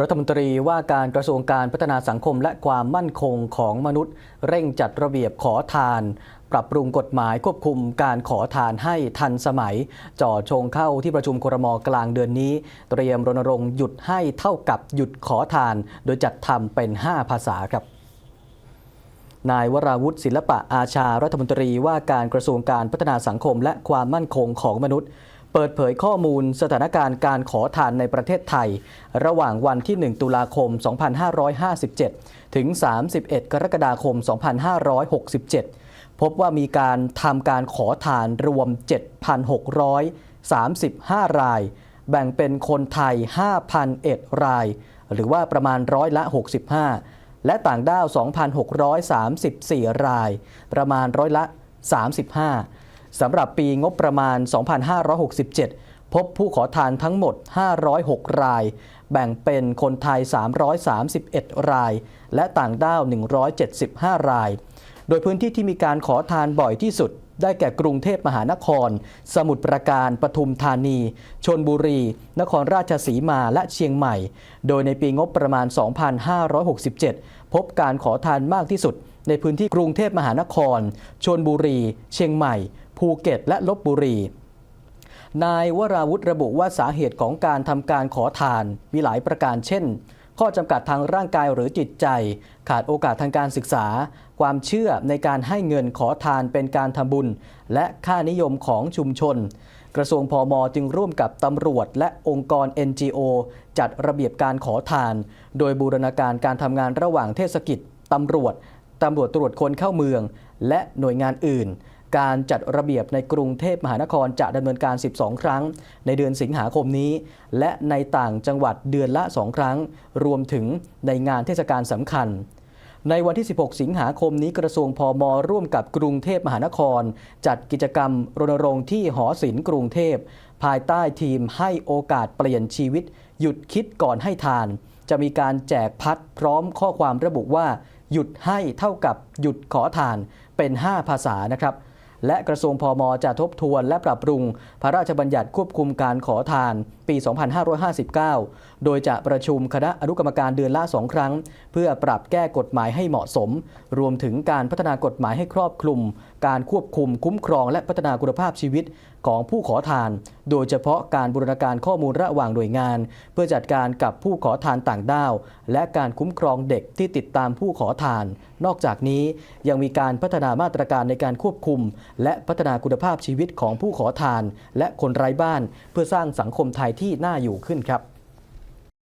รัฐมนตรีว่าการกระทรวงการพัฒนาสังคมและความมั่นคงของมนุษย์ เร่งจัดระเบียบขอทาน ปรับปรุงกฎหมายควบคุมการขอทานให้ทันสมัย จ่อชงเข้าที่ประชุมครมกลางเดือนนี้ เตรียมรณรงค์หยุดให้เท่ากับหยุดขอทาน โดยจัดทำเป็น 5 ภาษาครับนายวราวุฒิศิลปะอาชารัฐมนตรีว่าการกระทรวงการพัฒนาสังคมและความมั่นคงของมนุษย์ เปิดเผยข้อมูลสถานการณ์การขอทานในประเทศไทย ระหว่างวันที่ 1 ตุลาคม 2557 ถึง 31 กรกฎาคม 2567 พบว่ามีการทำการขอทานรวม 7,635 ราย แบ่งเป็นคนไทย 5,001 ราย หรือว่าประมาณร้อยละ 65 และต่างด้าว 2,634 ราย ประมาณร้อยละ 35 สำหรับปีงบประมาณ 2567 พบผู้ขอทานทั้งหมด 506 ราย แบ่งเป็นคนไทย 331 ราย และต่างด้าว 175 ราย โดยพื้นที่ที่มีการขอทานบ่อยที่สุด ได้แก่กรุงเทพมหานคร สมุทรปราการ ปทุมธานี ชนบุรี นครราชสีมา และเชียงใหม่ โดยในปีงบประมาณ 2567 พบการขอทานมากที่สุดในพื้นที่กรุงเทพมหานคร ชนบุรี เชียงใหม่ ภูเก็ต และลบบุรี นายวราวุธระบุว่าสาเหตุของการทำการขอทานมีหลายประการเช่น ข้อจำกัดทางร่างกายหรือจิตใจ ขาดโอกาสทางการศึกษา ความเชื่อในการให้เงินขอทานเป็นการทำบุญ และค่านิยมของชุมชนกระทรวงพอมจึงร่วมกับตำรวจและองค์กร NGO จัดระเบียบการขอทาน โดยบูรณาการการทำงานระหว่างเทศกิจตำรวจตำรวจตรวจคนเข้าเมือง และหน่วยงานอื่น การจัดระเบียบในกรุงเทพมหานครจะดำเนินการ 12 ครั้ง ในเดือนสิงหาคมนี้ และในต่างจังหวัดเดือนละ 2 ครั้ง รวมถึงในงานเทศกาลสำคัญในวันที่ 16 สิงหาคมนี้กระทรวงพอมร่วมกับกรุงเทพมหานคร จัดกิจกรรมรณรงค์ที่หอศิลป์กรุงเทพ ภายใต้ทีมให้โอกาสเปลี่ยนชีวิต หยุดคิดก่อนให้ทาน จะมีการแจกพัดพร้อมข้อความระบุว่า หยุดให้เท่ากับหยุดขอทานเป็น 5 ภาษานะครับ และกระทรวงพอมจะทบทวนและปรับปรุงพระราชบัญญัติควบคุมการขอทานปี 2559 โดยจะประชุมคณะอนุกรรมการเดือนละ2ครั้ง เพื่อปรับแก้กฎหมายให้เหมาะสม รวมถึงการพัฒนากฎหมายให้ครอบคลุม การควบคุมคุ้มครองและพัฒนาคุณภาพชีวิตของผู้ขอทาน โดยเฉพาะการบูรณาการข้อมูลระหว่างหน่วยงาน เพื่อจัดการกับผู้ขอทานต่างด้าว และการคุ้มครองเด็กที่ติดตามผู้ขอทาน นอกจากนี้ยังมีการพัฒนามาตรการในการควบคุม และพัฒนาคุณภาพชีวิตของผู้ขอทาน และคนไร้บ้าน เพื่อสร้างสังคมไทยที่น่าอยู่ขึ้นครับ